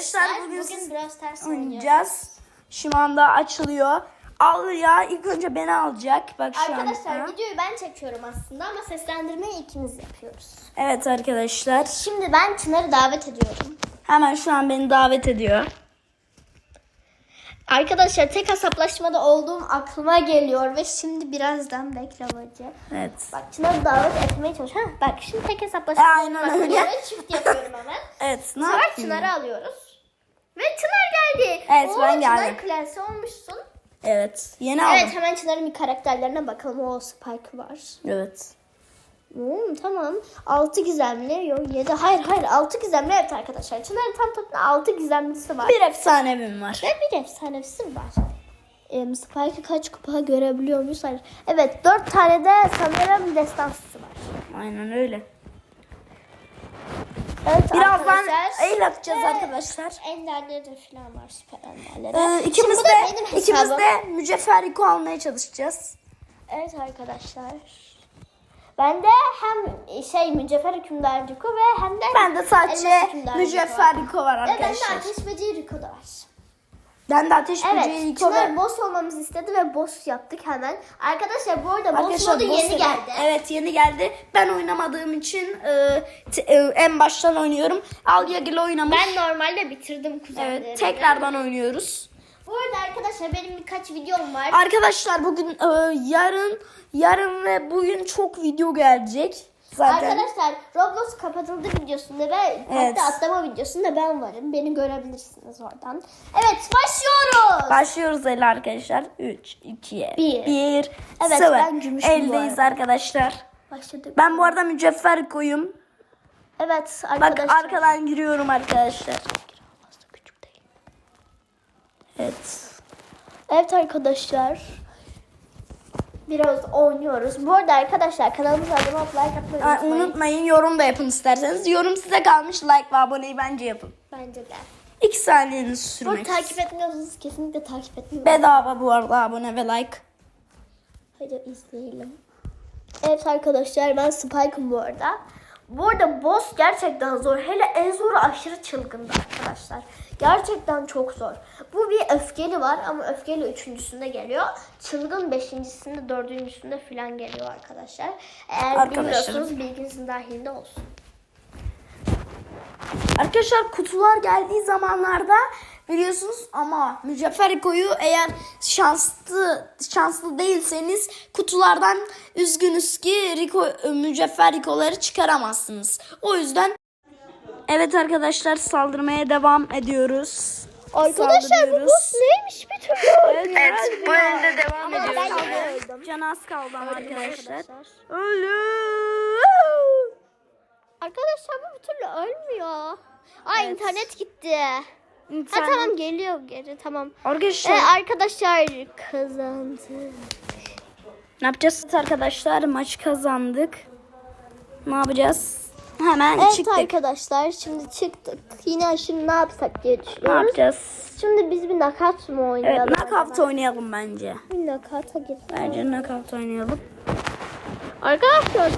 arkadaşlar bugün, bugün Stars oynuyoruz. oynayacağız. Şu anda açılıyor. Al ya ilk önce beni alacak. Bak şu Arkadaşlar anda. videoyu ben çekiyorum aslında ama seslendirmeyi ikimiz yapıyoruz. Evet arkadaşlar. Şimdi ben Çınar'ı davet ediyorum. Hemen şu an beni davet ediyor. Arkadaşlar tek hesaplaşmada olduğum aklıma geliyor ve şimdi birazdan bekle bacı. Evet. Bak Çınar'ı davet etmeye çalış. Ha, bak şimdi tek hesaplaşma. E, aynen öyle. Çift yapıyorum hemen. Evet ne yapayım? Çınar'ı alıyoruz. Ve Çınar geldi. Evet, Oo, ben geldim. Çınar klasi olmuşsun. Evet. Yeni aldım. Evet hemen Çınar'ın bir karakterlerine bakalım. O Spike var. Evet. Hmm, tamam. 6 gizemli. Yok 7. Hayır hayır 6 gizemli evet arkadaşlar. Çınar'ın tam toplamda 6 gizemlisi var. Bir efsanevim var. Ve bir efsanesi var. Ee, Spike'ı kaç kupa görebiliyor muyuz? Hayır. Evet 4 tane de sanırım destansısı var. Aynen öyle. Evet Birazdan el atacağız Evet. arkadaşlar. Enderleri de falan var süper enderleri. Ee, ikimiz de ikimiz de mücevher almaya çalışacağız. Evet arkadaşlar. Ben de hem şey mücevher hükümdar Rico ve hem de Ben de sadece elmas hükümdar mücevher Rico var Ve bende arkadaşlar. ateş böceği Rico da var. Ben de ateş böceği Evet, Rico Çınar ve boss olmamızı istedi ve boss yaptık hemen. Arkadaşlar bu arada boss modu boss yeni geldi. Evet yeni geldi. Ben oynamadığım için e, t- e, en baştan oynuyorum. Alyagil oynamış. Ben normalde bitirdim kuzenlerimle. evet tekrardan oynuyoruz. Bu arada arkadaşlar benim birkaç videom var. Arkadaşlar bugün e, yarın yarın ve bugün çok video gelecek. Zaten Arkadaşlar Roblox kapatıldı videosunda ve Evet. hatta atlama videosunda ben varım. Beni görebilirsiniz oradan. Evet başlıyoruz. başlıyoruz el arkadaşlar. 3 2 Bir. 1 Evet, 0. ben gümüşüm bu Eldeyiz arkadaşlar. Başladık. Ben bu arada mücevher koyum. Evet Bak arkadaşlar. arkadan giriyorum arkadaşlar. Evet. Evet arkadaşlar. Biraz oynuyoruz. Bu arada arkadaşlar kanalımıza abone olup like atmayı Aa, unutmayın. unutmayın yorum da yapın isterseniz. Yorum size kalmış. Like ve aboneyi bence yapın. Bence de. 2 saniyenizi Bu sürmek. arada takip etmiyorsanız kesinlikle takip etmeyin. Bedava bu arada abone ve like. Hadi izleyelim. Evet arkadaşlar ben Spike'ım bu arada. Bu arada boss gerçekten zor. Hele en zoru aşırı çılgındı arkadaşlar. Gerçekten çok zor. Bu bir öfkeli var ama öfkeli üçüncüsünde geliyor. Çılgın beşincisinde, dördüncüsünde falan geliyor arkadaşlar. Eğer Arkadaşlar. bilmiyorsanız bilginizin dahilinde olsun. Arkadaşlar kutular geldiği zamanlarda biliyorsunuz ama mücevher Rico'yu eğer şanslı şanslı değilseniz kutulardan üzgünüz ki Rico, mücevher Rico'ları çıkaramazsınız. O yüzden Evet arkadaşlar saldırmaya devam ediyoruz. Arkadaşlar bu boss neymiş bir türlü Evet bu elde devam Ama ediyoruz. Can az kaldı ama arkadaşlar. Arkadaşlar. Ölüm. Arkadaşlar bu bir türlü ölmüyor. Ay Evet. internet gitti. Ha tamam geliyor geri tamam. Arkadaşlar Ee, arkadaşlar kazandı. ne yapacağız arkadaşlar? Maç kazandık. Ne yapacağız? Hemen Evet çıktık. arkadaşlar şimdi çıktık. Yine şimdi ne yapsak diye Ne düşünüyoruz. yapacağız? Şimdi biz bir nakat mı oynayalım? Evet, knockout acaba? oynayalım bence. Bir nakata gidelim. Bence knockout oynayalım. Arkadaşlar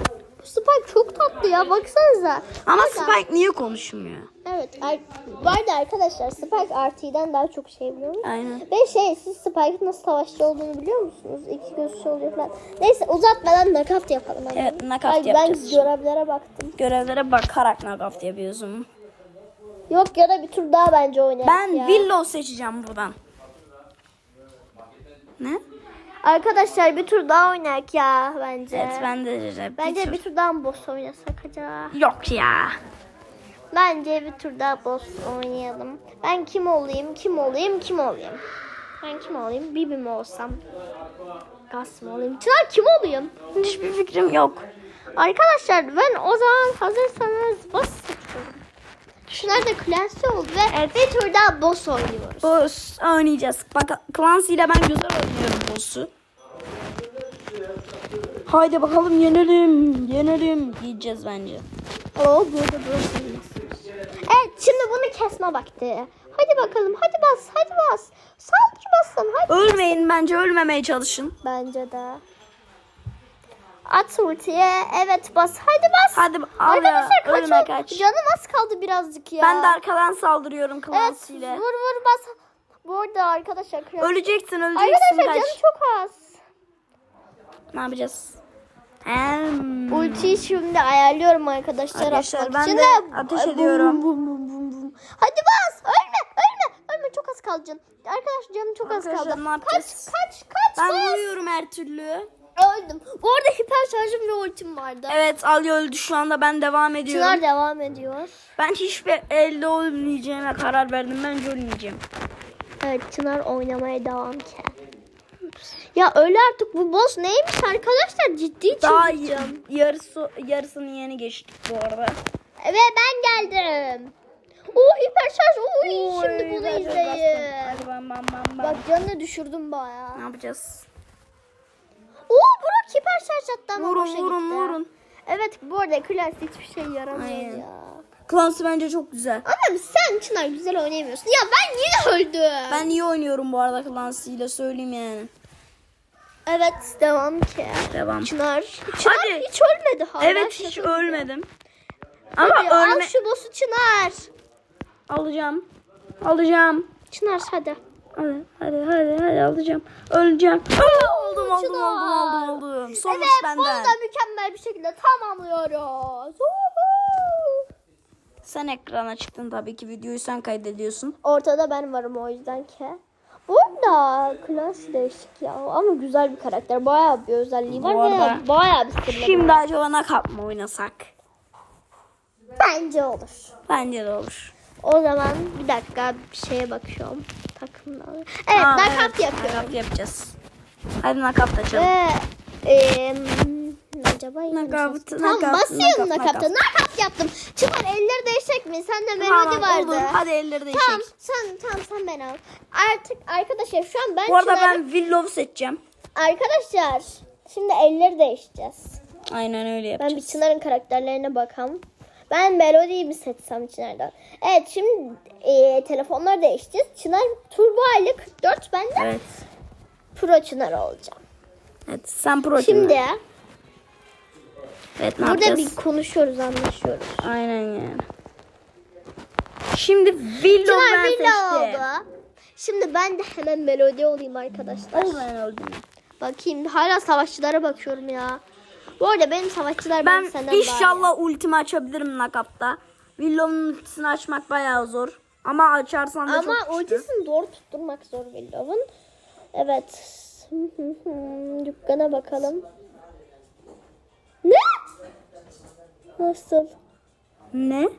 Spike çok tatlı ya baksanıza. Ama Spike niye konuşmuyor? Evet ar- bu arada arkadaşlar Spike RT'den daha çok şey biliyor musunuz? Aynen. Ve şey siz Spike'ın nasıl savaşçı olduğunu biliyor musunuz? İki göz şey oluyor falan. Neyse uzatmadan nakavt yapalım. hadi. Evet, knockout Ay, yapacağız. Ben görevlere baktım. Görevlere bakarak knockout yapıyorsun. Yok ya da bir tur daha bence oynayalım Ben ya. Willow seçeceğim buradan. Ne? Arkadaşlar bir tur daha oynayak ya bence. Evet ben de Bence bir tur daha mı boss oynasak acaba? Yok ya. Bence bir tur daha boss oynayalım. Ben kim olayım, kim olayım, kim olayım? Ben kim olayım? Bibi mi olsam? Gas mı olayım? Çınar kim olayım? Hiçbir fikrim yok. Arkadaşlar ben o zaman hazırsanız boss seçiyorum. Şunlar da klasi oldu ve bir tur daha boss oynuyoruz. Boss oynayacağız. Bak Clancy ile ben güzel oynuyorum boss'u. Haydi bakalım yenelim. Yenelim diyeceğiz bence. Oo burada oynuyorsunuz. Evet şimdi bunu kesme vakti. Hadi bakalım hadi bas hadi bas. Sadece basın hadi. Ölmeyin bence ölmemeye çalışın. Bence de. At ultiye. Evet bas. Hadi bas. Hadi. Arkadaşlar kaç, Ölme kaç. Canım az kaldı birazcık ya. Ben de arkadan saldırıyorum Evet Clancy vur vur bas. Bu arada arkadaşlar. kral- Öleceksin öleceksin Arkadaşlar kaç. canım çok az. Ne yapacağız? Hem. Ultiyi şimdi ayarlıyorum arkadaşlar. Arkadaşlar, ben için. de ateş Ay, ediyorum. bum, bum, bum, bum. Hadi bas. Ölme ölme. Ölme çok az kaldı canım. Arkadaşlar canım çok az Arkadaşlar, kaldı. ne yapacağız? Kaç kaç kaç Ben bas. vuruyorum her türlü. Öldüm. Bu arada hiper şarjım ve ultim vardı. Evet Alya öldü şu anda ben devam ediyorum. Çınar devam ediyor. Ben hiçbir elde olmayacağıma karar verdim. Bence ölmeyeceğim. Evet Çınar oynamaya devam ki. Ya öyle artık bu boss neymiş arkadaşlar ciddi Daha çıldıracağım. yarısı yarısını yeni geçtik bu arada. Ve ben geldim. Oo hiper şarj. Oo şimdi bunu Oy, izleyin. Hadi bam bam bam bam. Bak canını düşürdüm bayağı. Ne yapacağız? Oo Burak hiper şarj attı ama Vurun boşa vurun gitti. vurun. Evet bu arada klas hiçbir şey yaramıyor Aynen. ya. Clancy bence çok güzel. Ama sen Çınar güzel oynayamıyorsun. Ya ben yine öldüm. Ben iyi oynuyorum bu arada Clancy ile söyleyeyim yani. Evet devam ki. Devam. Çınar. Çınar Hadi. hiç ölmedi hala. Evet hiç Şaka ölmedim. Ama Hadi, Al ölme şu boss'u Çınar. alacağım. Alacağım. Çınar hadi. Hadi hadi hadi hadi alacağım. Öleceğim. Aa, oldum oldum Çınar. oldum oldum oldum. Sonuç evet bunu benden. da mükemmel bir şekilde tamamlıyoruz. Uhu. Sen ekrana çıktın tabii ki videoyu sen kaydediyorsun. Ortada ben varım o yüzden ki. Burada klas değişik ya ama güzel bir karakter. Bayağı bir özelliği var Bu ve arada bayağı bir sırları Şimdi var. acaba nakap mı oynasak? Bence olur. Bence de olur. O zaman bir dakika bir şeye bakıyorum. Takımdan. Evet Aa, nakap evet, yapıyorum. Nakap yapacağız. Hadi nakap da açalım. Ve eee acaba çalıştı? nakap, Tamam basıyorum nakap. Nakap yaptım. Çınar elleri değişecek mi? Sende melodi Tamam, vardı. olur. Hadi elleri değişik. Tamam sen tamam sen ben al. Artık arkadaşlar şu an ben Bu arada Çınar'ı- ben Willow seçeceğim. Arkadaşlar şimdi elleri değişeceğiz. Aynen öyle Ben yapacağız. bir Çınar'ın karakterlerine bakalım. Ben Melody'yi mi seçsem Çınar'dan? Evet şimdi e, telefonları değişeceğiz. Çınar Turbo ile 44 ben de Evet. Pro Çınar olacağım. Evet sen pro Şimdi Evet ne burada yapacağız? bir konuşuyoruz anlaşıyoruz. Aynen yani. Şimdi Çınar ben Villa seçtim. oldu. Şimdi ben de hemen Melodi olayım arkadaşlar. Ay, ben. Bakayım hala savaşçılara bakıyorum ya. Bu arada benim savaşçılar Ben ben senden daha inşallah ultimi açabilirim nakapta. Willow'un ultisini açmak bayağı zor. Ama açarsan da Ama çok ultisini doğru tutturmak zor Willow'un. Evet. Dükkana bakalım. Ne? Nasıl? Ne?